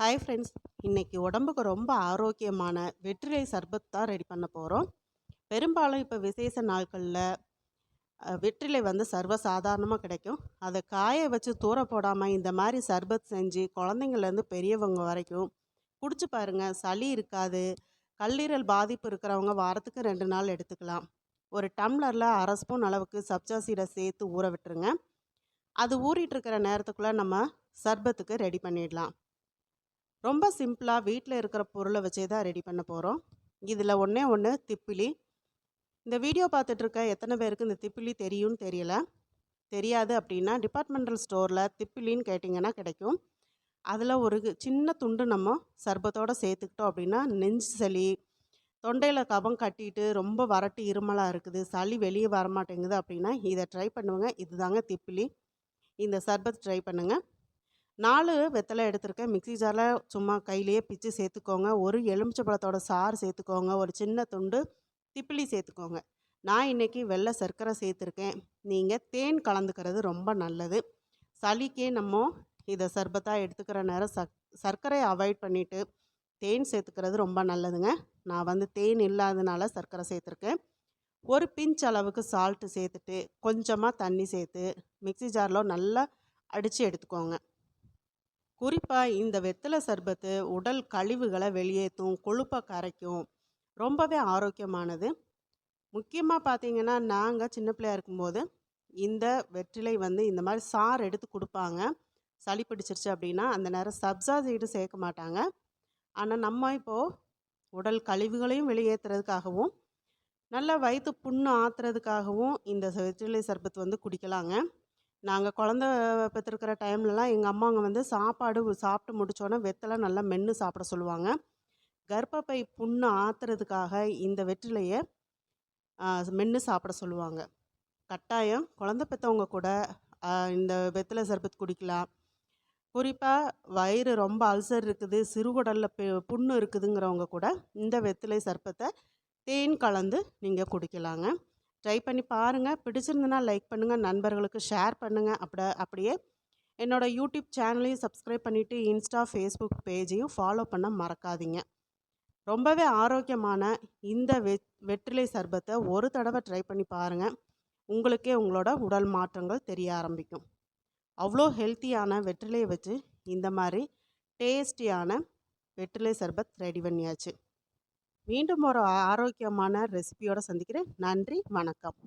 Hi friends இன்றைக்கி உடம்புக்கு ரொம்ப ஆரோக்கியமான வெற்றிலை சர்பத் தான் ரெடி பண்ண போகிறோம் பெரும்பாலும் இப்போ விசேஷ நாட்களில் வெற்றிலை வந்து சர்வ சாதாரணமாக கிடைக்கும். அதை காய வச்சு தூர போடாமல் இந்த மாதிரி சர்பத் செஞ்சு குழந்தைங்கள்லேருந்து பெரியவங்க வரைக்கும் குடிச்சு பாருங்கள் சளி இருக்காது. கல்லீரல் பாதிப்பு இருக்கிறவங்க வாரத்துக்கு ரெண்டு நாள் எடுத்துக்கலாம். ஒரு டம்ளரில் அரை ஸ்பூன் அளவுக்கு சப்ஜா சீடை சேர்த்து ஊற விட்டுருங்க. அது ஊறிட்டு இருக்கிற நேரத்துக்குள்ளே நம்ம சர்பத்துக்கு ரெடி பண்ணிடலாம். ரொம்ப சிம்பிளாக வீட்டில் இருக்கிற பொருளை வச்சே தான் ரெடி பண்ண போகிறோம் இதில் ஒன்றே ஒன்று திப்பிலி. இந்த வீடியோ பார்த்துட்ருக்க எத்தனை பேருக்கு இந்த திப்பிலி தெரியும்னு தெரியல. தெரியாது அப்படின்னா டிபார்ட்மெண்டல் ஸ்டோரில் திப்பிலின்னு கேட்டிங்கன்னா கிடைக்கும். அதில் ஒரு சின்ன துண்டு நம்ம சர்பத்தோடு சேர்த்துக்கிட்டோம் அப்படின்னா நெஞ்சு சளி தொண்டையில் கபம் கட்டிட்டு ரொம்ப வறட்டு இருமலாக இருக்குது சளி வெளியே வரமாட்டேங்குது அப்படின்னா இதை ட்ரை பண்ணுவேங்க. இதுதாங்க திப்பிலி. இந்த சர்பத் ட்ரை பண்ணுங்கள் நாலு வெத்தலை எடுத்திருக்கேன். மிக்ஸி ஜாரில் சும்மா கையிலேயே பிச்சு சேர்த்துக்கோங்க. ஒரு எலுமிச்சப்பழத்தோட சாறு சேர்த்துக்கோங்க. ஒரு சின்ன துண்டு திப்பிலி சேர்த்துக்கோங்க. நான் இன்றைக்கி வெள்ளை சர்க்கரை சேர்த்துருக்கேன். நீங்கள் தேன் கலந்துக்கிறது ரொம்ப நல்லது. சளிக்கே நம்ம இதை சர்பத்தாக எடுத்துக்கிற நேரம் சக் சர்க்கரையை அவாய்ட் பண்ணிவிட்டு தேன் சேர்த்துக்கிறது ரொம்ப நல்லதுங்க. நான் வந்து தேன் இல்லாதனால சர்க்கரை சேர்த்துருக்கேன். ஒரு பிஞ்ச் அளவுக்கு சால்ட்டு சேர்த்துட்டு கொஞ்சமாக தண்ணி சேர்த்து மிக்ஸி ஜாரில் நல்லா அடித்து எடுத்துக்கோங்க. குறிப்பாக இந்த வெத்தலை சர்பத்து உடல் கழிவுகளை வெளியேற்றும் கொழுப்பை கரைக்கும் ரொம்பவே ஆரோக்கியமானது. முக்கியமாக பார்த்தீங்கன்னா நாங்கள் சின்ன பிள்ளையா இருக்கும்போது இந்த வெற்றிலை வந்து இந்த மாதிரி சாறு எடுத்து கொடுப்பாங்க. சளி பிடிச்சிருச்சு அப்படின்னா அந்த நேரம் சப்ஸா சீடு சேர்க்க மாட்டாங்க. ஆனால் நம்ம இப்போது உடல் கழிவுகளையும் வெளியேற்றுறதுக்காகவும் நல்லா வயிற்று புண்ணு ஆற்றுறதுக்காகவும் இந்த வெற்றிலை சர்பத் வந்து குடிக்கலாங்க. நாங்கள் குழந்த பெற்றிருக்கிற டைம்லலாம் எங்கள் அம்மாங்க வந்து சாப்பாடு சாப்பிட்டு முடிச்சோன்னே வெத்தலை நல்லா மென்று சாப்பிட சொல்லுவாங்க. கர்ப்பப்பை புண்ணு ஆத்துறதுக்காக இந்த வெற்றிலையை மென்று சாப்பிட சொல்லுவாங்க. கட்டாயம் குழந்த பெற்றவங்க கூட இந்த வெத்தலை சர்பத் குடிக்கலாம். குறிப்பாக வயிறு ரொம்ப அல்சர் இருக்குது சிறுகுடலில் புண்ணு இருக்குதுங்கிறவங்க கூட இந்த வெத்தலை சர்பத்தை தேன் கலந்து நீங்கள் குடிக்கலாங்க. ட்ரை பண்ணி பாருங்கள் பிடிச்சிருந்துன்னா லைக் பண்ணுங்கள் நண்பர்களுக்கு ஷேர் பண்ணுங்கள் அப்படி அப்படியே என்னோடய யூடியூப் சேனலையும் சப்ஸ்கிரைப் பண்ணிவிட்டு இன்ஸ்டா ஃபேஸ்புக் பேஜையும் ஃபாலோ பண்ண மறக்காதீங்க. ரொம்பவே ஆரோக்கியமான இந்த வெ வெற்றிலை சர்பத்தை ஒரு தடவை ட்ரை பண்ணி பாருங்கள் உங்களுக்கே உங்களோட உடல் மாற்றங்கள் தெரிய ஆரம்பிக்கும். அவ்வளோ ஹெல்த்தியான வெற்றிலையை வச்சு இந்த மாதிரி டேஸ்டியான வெற்றிலை சர்பத் ரெடி பண்ணியாச்சு. மீண்டும் ஒரு ஆரோக்கியமான ரெசிபியோடு சந்திக்கிறேன். நன்றி வணக்கம்.